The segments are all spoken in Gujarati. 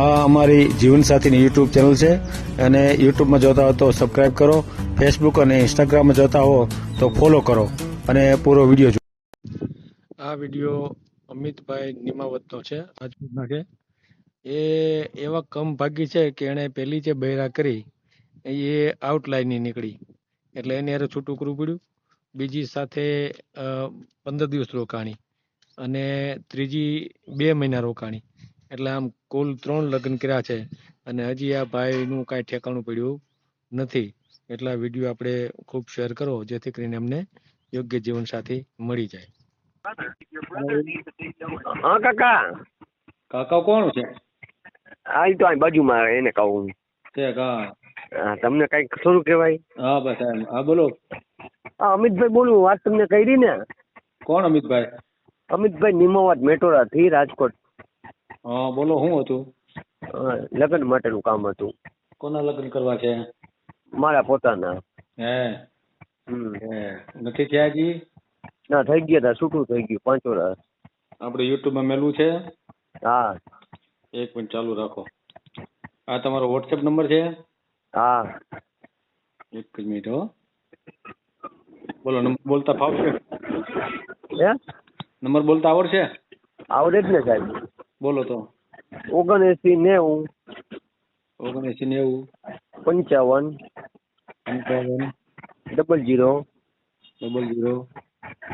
આ અમારી જીવનસાથીની યુટ્યુબ ચેનલ છે. અને યુટ્યુબમાં જોતા હો તો સબસ્ક્રાઈબ કરો. ફેસબુક અને ઇન્સ્ટાગ્રામમાં જોતા હો તો ફોલો કરો. અને પૂરો વીડિયો જુઓ આ વીડિયો અમિતભાઈ નિમાવતનો છે. રાજપૂતના છે. એ એવા કમ ભાગી છે કે એણે પહેલી જે બૈરા કરી એ આઉટલાઈનની નીકળી. એટલે એને યારે છૂટું કરવું પડ્યું. બીજી સાથે પંદર દિવસ રોકાણી. અને ત્રીજી બે મહિના રોકાણી. એટલે આમ કુલ ત્રણ લગ્ન કર્યા છે. અને હજી આ ભાઈનું કાંઈ ઠેકાણું પડ્યું નથી. એટલે આ વીડિયો આપણે ખૂબ શેર કરો જેથી કરીને એમને યોગ્ય જીવનસાથી મળી જાય. હા કાકા. કાકા કોણ છે? આ તો અહીં બાજુમાં એને કહું છે કા હા. તમને કંઈક થોડું કહેવાય? હા બસ હા બોલો. હા અમિતભાઈ બોલું વાત તમને કરી ને. કોણ અમિતભાઈ? અમિતભાઈ નિમાવાદ મેટોરા થી રાજકોટ. હા બોલો શું હતું? લગ્ન માટેનું કામ હતું. કોના લગ્ન કરવા છે? મારા પોતાના. હે? હમ. હે નથી થયા જી ના થઈ ગયા તા છૂટું થઈ ગયું પાંચ વર્ષ. આપણે યુટ્યુબમાં મેલું છે? હા. એક મિનિટ ચાલુ રાખો. આ તમારો વોટ્સએપ નંબર છે? હા. એક જ મિનિટ હો. બોલો નંબર બોલતા ફાવશે? હે? નંબર બોલતા આવડશે? આવડે જ ને સાહેબ. બોલો તો. ઓગણએસી નેવું. ઓગણએસી નેવું. પંચાવન. પંચાવન. Double zero. Double zero.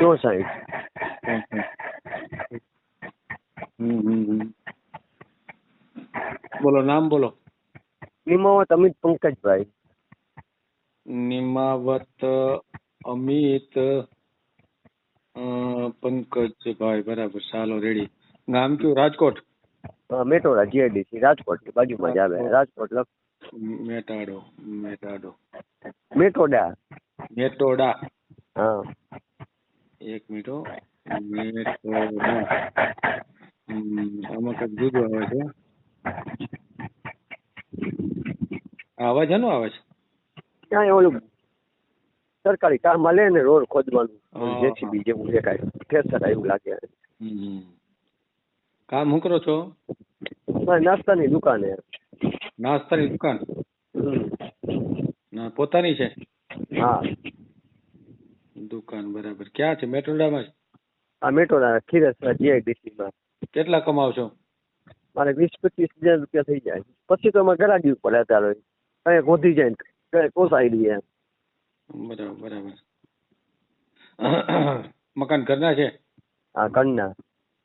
ચોસાઠ. બોલો નામ બોલો. નિમાવત અમિત પંકજભાઈ. નિમાવત અમિત અ, પંકજભાઈ. બરાબર ચાલો રેડી ગામ કયું રાજકોટ? મેટોડા જીઆઈડીસી રાજકોટ. બાજુમાં જ આવે. રાજકોટ. લખ. મેટાડો મેટાડો. મેટોડા. મેટોડા. હા. એક મિનિટ હો. મેટોડા. આમાં કંઈક જુદું આવે છે. અવાજ એનો આવે છે ત્યાં ઓલું સરકારી કામમાં લે ને રોડ ખોદવાનું. જેસીબી જેવું દેખાય. ઠેસર એવું લાગે. હમ. કામ શું કરો છો? નાસ્તાની દુકાને. નાસ્તાની દુકાન. ના પોતાની છે? હા. દુકાન બરાબર. ક્યાં છે? મેટોડામાં જ? આ મેટોરા ખીરસરા જીઆઈડીસીમાં કેટલા કમાવ છો મારે વીસ પચીસ હજાર રૂપિયા થઈ જાય. પછી તો અમારે ગરાગી ઉપર અત્યારે કઈ ગોધી જાય કઈ પોસાઈ દઈએ બરાબર બરાબર. મકાન ઘરના છે? હા કણના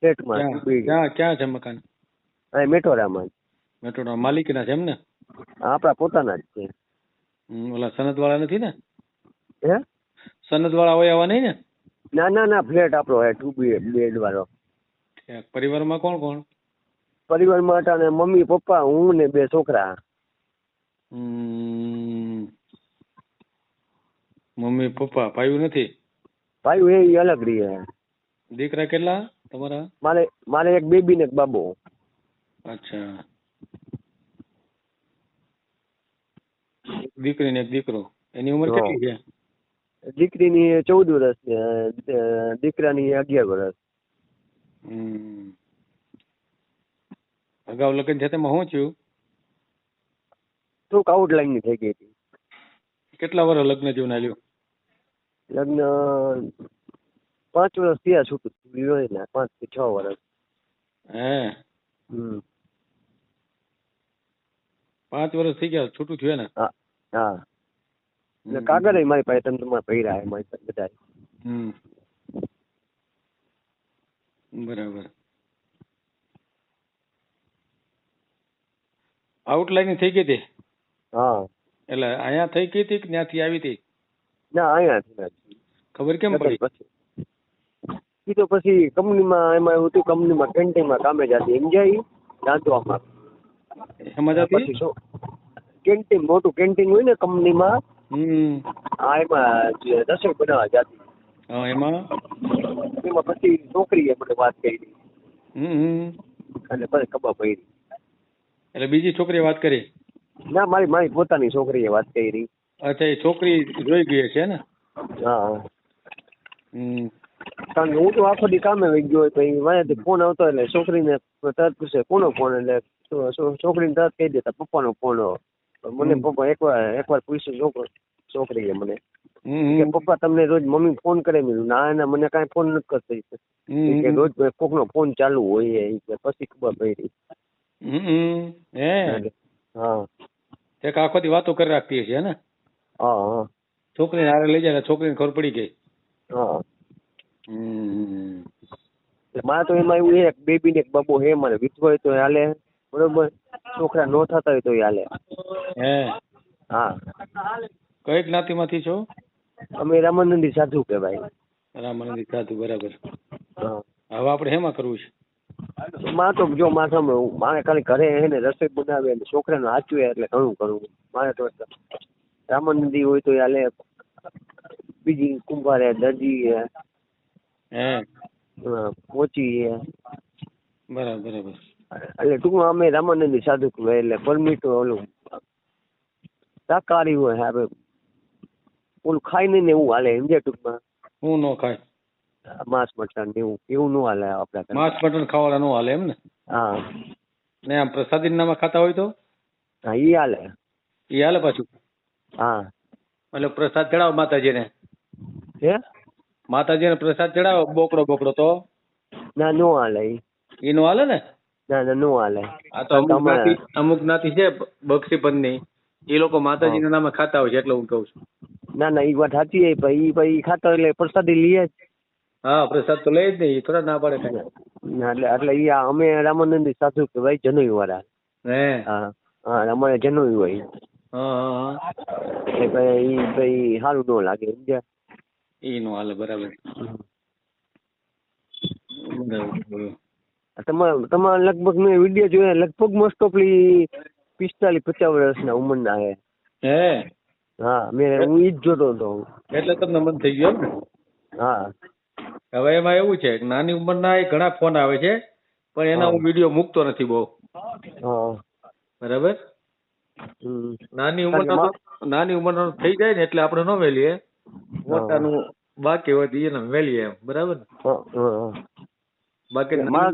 ફ્લેટમાં ક્યાં ક્યાં ક્યાં છે મકાન? અહીં મેટોરામાં મેટોરા માલિકના છે એમ ને? આપણા પોતાના જ છે. ઓલા સનદ વાળા નથી ને? હે? સનદ વાળા હોય આવા નહીં ને? ના ના ના ફ્લેટ આપણો હે ટુ બેડ વાળો. પરિવાર પરિવારમાં કોણ કોણ? પરિવારમાં હતા ને મમ્મી પપ્પા હું ને બે છોકરા. મમ્મી પપ્પા ભાઈ નથી? ભાઈ એ અલગ રહી દીકરા કેટલા? તમારા? મારે મારે એક બેબી ને એક બાબો. અચ્છા. દીકરી ને એક દીકરો. એની ઉંમર કેટલી છે? દીકરીની ચૌદ વર્ષ છે દીકરાની અગિયાર વર્ષ. હમ. અગાઉ લગ્ન છે તેમાં શું થયું? થોડુંક આઉટલાઈનની થઈ ગઈ હતી. કેટલા વર્ષ લગ્ન જેવું નાલ્યું લગ્ન પાંચ વર્ષ થયા છૂટું. થયું ને પાંચથી છ વર્ષ હે? હમ. પાંચ વર્ષ થઈ ગયા છૂટું થયું ને હા હા. એટલે. કાગળ મારી પાસે તમને તમારે પહેર્યા મારી પાસે બધા હમ. બરાબર. આઉટલાઈન થઈ ગઈ હતી હા. એટલે અહીંયા થઈ ગઈ હતી કે ત્યાંથી આવી હતી? ના અહીંયા ખબર કેમ પડી? તો પછી કંપનીમાં એમાં એવું હતું કંપનીમાં કેન્ટીનમાં કામે જતી એમ જાય રાંધવામાં સમજ હતી કેન્ટીન મોટું કેન્ટીન હોય ને કંપનીમાં હા એમાં રસોઈ બનાવવા જતી. હા એમાં? એમાં પછી છોકરીએ મને વાત કરી. હમ હમ. અને પછી ખબર પડી. એટલે બીજી છોકરીએ વાત કરી? ના મારી મારી પોતાની છોકરીએ વાત કરી. અચ્છા એ છોકરી જોઈ ગઈ છે ને? હા. હમ. કારણ કે હું તો આખો દી કામે વહી ગયો પછી તો ફોન આવતો એટલે છોકરીને તરત પૂછે કોનો ફોન એટલે છોકરીને તરત કહી દેતા પપ્પાનો ફોન મને પપ્પા એકવાર એકવાર પૂછ્યું છોકરો છોકરીએ મને. કે પપ્પા તમને રોજ મમ્મી ફોન કરે મેં ના ના મને કાંઈ ફોન નથી કરતી કે. રોજ કોકનો ફોન ચાલુ હોય એ પછી ખબર પડી. હે. હા. આખો દી વાતો કરી રાખતી હશે ને? હા હા. છોકરીને હારે લઈ જાય એટલે છોકરીને ખબર પડી ગઈ. હા. એટલે મારે તો એમાં એવું એક બેબી ને એક બાબો હે મારે વિધવા હોય તો હાલે. બરોબર? છોકરા નો થતા હોય તો હાલે. હે? હા. કઈ જ્ઞાતિમાંથી છો? અમે રામાનંદી સાધુ કહેવાય. રામાનંદી સાધુ બરાબર. હા. હવે આપણે હેમાં કરવું છે? માં તો જો માં સામે મારે ખાલી ઘરે ને રસોઈ બનાવે ને છોકરાને હાચવે એટલે ઘણું કરવું મારે તો રામાનંદી હોય તો હાલે. બીજી કુંભારે દરજી હે. બરાબર બરાબર. એટલે ટૂંકમાં અમે રામાનંદી સાધુ કહેવાય એટલે પરમિટ ઓલું શાકાહારી હોય આપણે ઓલું ખાઈ નહીં ને એવું હાલે સમજે ટૂંકમાં. હું નો ખાય. માંસ મટન એવું એવું ન હાલે આપણા ઘરે. માંસ મટન ખાવાના નો હાલે એમ ને? હા. ને આમ પ્રસાદી નામાં ખાતા હોય તો? હા ઈ હાલે. એ હાલે પાછું? હા. એટલે પ્રસાદ ચડાવો માતાજીને. હે? માતાજીને પ્રસાદ ચડાવો બોકડો બોકડો તો? ના નો હાલે ઈ. નો હાલે ને? ના ના નો હાલે. આ તો અમુક જ્ઞાતિ અમુક જ્ઞાતિ છે બક્ષીપંથની એ લોકો માતાજીના નામે ખાતા હોય છે એટલે હું કહું છું. ના ના ઈ વાત સાચી એ ભાઈ ભાઈ ખાતા એટલે પ્રસાદી લઈએ જ. હા પ્રસાદ તો લઈ જ નહીં થોડા ના પાડે કાંઈ. ના, એટલે એટલે ઈ અમે અમે સાસુ કે ભાઈ જનોઈ વાળા હે? હા હા અમારે જનોઈ હોય હા હા એ ભાઈ ભાઈ સારું ન લાગે સમજ્યા? ઈ નો હાલે બરાબર. તમારે તમારે લગભગ મેં વીડિયો જોયા લગભગ મોસ્ટ ઓફલી પિસ્તાલીસ પચાસ વર્ષના ઉંમરના હે. હે? હા મેં હું ઈ જ જોતો હતો. એટલે તમને મન થઈ ગયો ને હા. હવે એમાં એવું છે કે નાની ઉંમરના એ ઘણા ફોન આવે છે પણ એના હું. વીડિયો મૂકતો નથી બહુ. હા. બરાબર. નાની ઉંમરનો નાની ઉંમરનો થઈ જાય ને એટલે આપણે ન વેલીએ મોટાનું બાકી હોય તો એને વેલીએ એમ બરાબર. બાકી મારા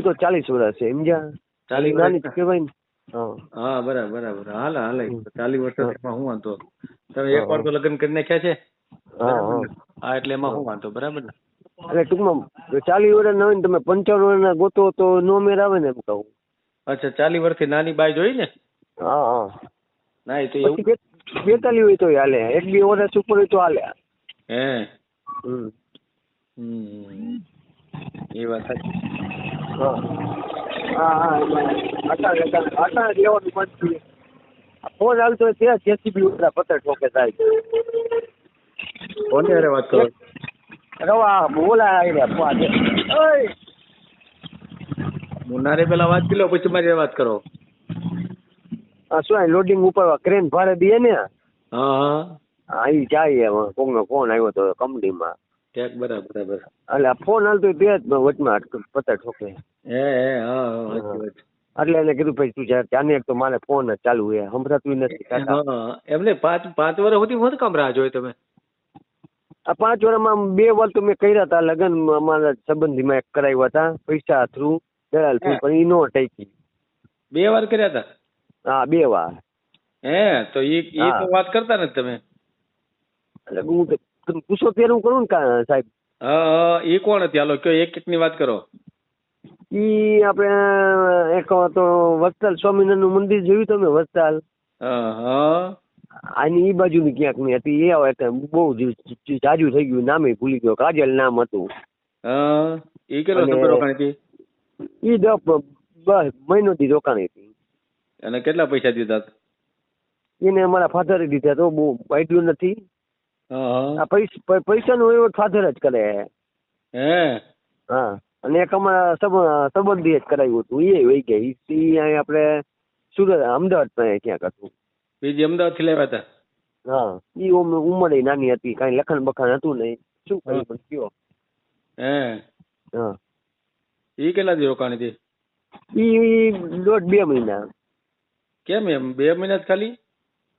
તો- ચાલીસ વર્ષ છે સમજ્યા? ચાલીસ નાની કહેવાય ને. હા. બરાબર બરાબર. હાલ હાલ. ચાલીસ વર્ષ. એમાં હું વાંધો? તમે એક વાર તો લગ્ન કરી નાખ્યા છે? હા એટલે એમાં હું વાંધો બરાબર ને? એટલે ટૂંકમાં ચાલીસ વર્ષ ના હોય ને તમે પંચાવન વર્ષના ગોતો તો નો મેર આવે ને એમ કહું. અચ્છા ચાલીસ વર્ષથી નાની બાઈ જોઈ ને? હા હા. ના એ તો એવું પછી બે- બેતાલીસ હોય તો હાલે. એક બે વર્ષ ઉપર હોય તો હાલે. હે? હમ. એ વાત સાચી. હા. હા હા અટાણે અટાણે અટાણે લેવાનું બંધ ફોન આવતો હોય ત્યાં જેસીબી ઉપર પથ્થર ઠોકે થાય. કોની હારે વાત કરો? રવા બોલા આવ્યા પાછે ઓય મુન્નારે પેલા વાત કરી લો પછી મારી વાત કરો. શું લોડિંગ ઉપર ક્રેન ભાડે દે ને? હા જાય એમ. કોકનો ફોન આવ્યો તો કંપનીમાં. ઠેક બરાબર બરાબર. એટલે ફોન હાલતો તે જ વચમાં પથ્થર ઠોકે. હે હે હા. એટલે એને કીધું ભાઈ તું જા ત્યાંને એક તો મારે ફોન જ ચાલુ છે. સંભળાતું નથી એમને પાંચ પાંચ વર્ષ સુધી હું કામ રાહ જોઈ તમે? આ પાંચ વર્ષમાં બે વર્ષ તો મેં કર્યા હતા લગ્ન અમારા સંબંધીમાં એક કરાવ્યા હતા પૈસા થ્રુ દલાલ થ્રુ પણ ઈ નો ટેકી. બે વાર કર્યા હતા હા બે વાર. હે તો એ એ તો વાત કરતા ને તમે? એટલે હું તમે પૂછો ત્યારે હું કરું ને સાહેબ. હા એ કોણ હતી? હાલો કયો એક એક ની વાત કરો. ઈ આપણે એક તો વસ્તાલ સ્વામિનારાયણનું મંદિર જોયું તમે વસ્તાલ આની ઈ બાજુની ક્યાંકની હતી એ હવે બહુ જાજુ થઈ ગયું નામે ભૂલી ગયો કાજલ નામ હતું. એ કેટલો સમય રોકાણી હતી? ઈ દસ બસ મહિનો થી રોકાણી હતી. અને કેટલા પૈસા દીધા? એને અમારા ફાધરે દીધા તો બહુ પાડ્યું નથી. આ પૈસા નું એવો ફાધર જ કરે. હે? હા અને એક અમારા સંબંધી જ કરાવ્યું હતું. એ વહી ગયા. ઈ અહીં આપણે સુરત અમદાવાદ ક્યાંક હતું. બીજી અમદાવાદથી લેવા હતા? હા ઈ ઉમ- ઉંમરે નાની હતી. કાંઈ લખણ બખાણ હતું નહીં. શું કર્યું પણ કયો? હે? હા. ઈ કેટલા દી રોકાણી હતી? ઈ દોઢ બે મહિના. કેમ એમ? બે મહિના જ ખાલી?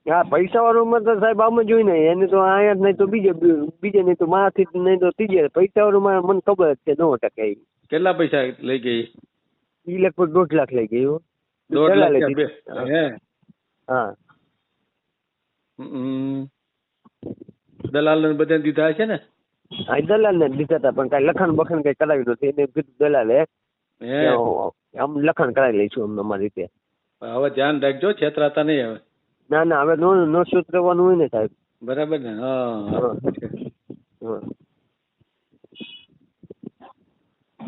હા પૈસા વાળું તો સાહેબ આમ જ હોય ને એને તો અહીંયા જ નહીં તો બીજે બીજે નહીં તો મારાથી નહીં તો ત્રીજે. પૈસા વાળું મને ખબર જ છે નો ટકા કેટલા પૈસા લઈ ગઈ? ઈ લગભગ દોઢ લાખ લઈ ગયું દોઢ લાખ. હે? હા. હમ. દલાલ ને બધા દીધા છે ને? હા દલાલ ને દીધા હતા પણ કાંઈ લખાણ બખાણ કઈ કરાવ્યું નથી. એને કીધું દલાલે આમ લખાણ કરાવી લઈશું અમને અમારી રીતે. હવે ધ્યાન રાખજો છેતરાતા નહીં હવે ના ના હવે નો નો સૂત્રવાનું હોય ને સાહેબ. બરાબર ને? હા.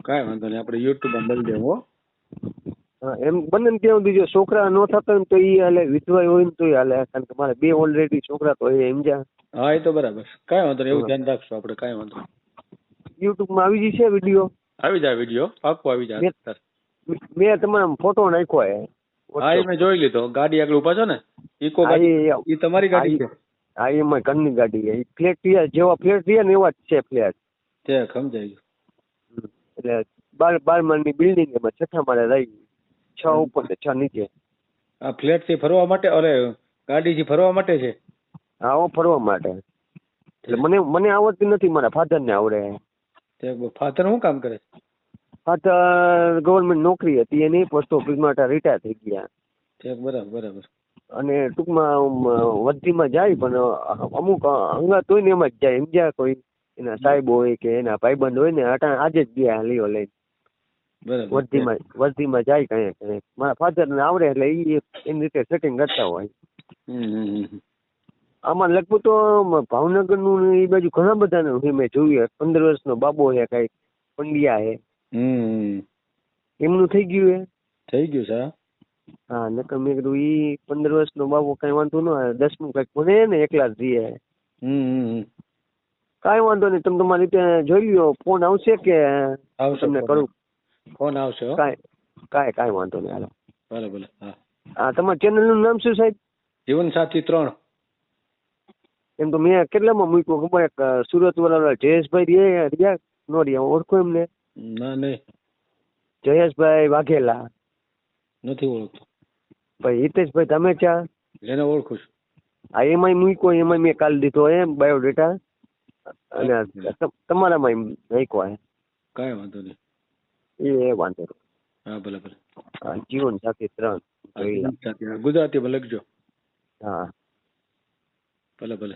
કાંઈ વાંધો નહીં આપણે યુટ્યુબમાં મળી દેવું એમ બંને ને ત્યાં સુધી છોકરા ન થતા હોય તો ઈ હાલે વિધવા હોય ને તોય હાલે કારણ કે મારે બે ઓલરેડી છોકરા તો એમ જા હા એ તો બરાબર. કાંઈ વાંધો નહીં એવું ધ્યાન રાખશું આપણે કાંઈ વાંધો નહીં. યુટ્યુબમાં આવી જશે વીડિયો? આવી જાય વીડિયો પાક્કો આવી જાય મેં તમારા ફોટો નાખ્યો હે હા એ મેં જોઈ લીધો. ગાડી આગળ ઊભા છો ને? ઇકો હા, ગાડી. એ- તમારી ગાડી છે? હા એ મારી ઘરની ગાડી છે. ફ્લેટ રહ્યા જેવા ફ્લેટ રહ્યા ને એવા જ છે ફ્લેટ તે સમજાઈ ગયું. એટલે બાર બાર માળની બિલ્ડિંગ એમાં છઠ્ઠા માળે રહી છ ઉપર ને છ નીચે. આ ફ્લેટથી ફરવા માટે અરે ગાડી થી ફરવા માટે છે? આવો ફરવા માટે. એટલે મને મને આવડતી નથી મારા ફાધર ને આવડે. ફાધર શું કામ કરે? ફાધર ગવર્મેન્ટ નોકરી હતી એની પોસ્ટ ઓફિસમાં રિટાયર થઈ ગયા. બરાબર બરાબર. અને ટૂંકમાં આમ, જાય પણ અમુક અંગત હોય ને એમાં જ જાય. સમજ્યા કોઈ એના સાહેબ હોય કે એના ભાઈબંધ હોય ને અટા આજે જ ગયા લીઓ લઈને. વસ્તીમાં વસ્તીમાં જાય કઈ કઈ મારા ફાધર ને આવડે એટલે એ એની રીતે સેટિંગ કરતા હોય. આમાં લગભગ તો ભાવનગરનું એ બાજુ ઘણા બધા મેં જોયું પંદર પંદર વર્ષનો બાબો છે કઈ. પંડ્યા છે. હમ. એમનું થઈ ગયું એ? થઈ ગયું સર હા? નકર મેં કીધું ઈ પંદર વર્ષનો બાબો કઈ વાંધો ન આવે દસમું કંઈક ભણે ને એકલા જ રહીએ હમ. કાંઈ વાંધો નહીં તમે તમારી રીતે જોઈ લ્યો ફોન આવશે કે તમને. કરું? ફોન આવશે કાંઈ કાંઈ કાંઈ વાંધો નહીં હાલો. ભલે ભલે હા. હા તમારા ચેનલનું નામ શું સાહેબ? જીવન સાથી ત્રણ. એમ તો મેં કેટલામાં મૂક્યું ખબર એક સુરત વાળા જયેશભાઈ રે રહ્યા નો રહ્યા ઓળખો એમને? ના નહીં. જયેશભાઈ વાઘેલા. નથી ઓળખતો. ભાઈ હિતેશભાઈ તમે ચા એને ઓળખું છું. આ એમાંય મૂક્યો એમાં મેં કાલ દીધો એમ બાયોડેટા અને તમ- તમારામાં નાખ્યો હે. કાંઈ વાંધો નહીં. એ વાંધો નહીં. હા ભલે ભલે. હા જીવન સાથી ત્રણ. હા, ગુજરાતીમાં લખજો. હા. ભલે ભલે.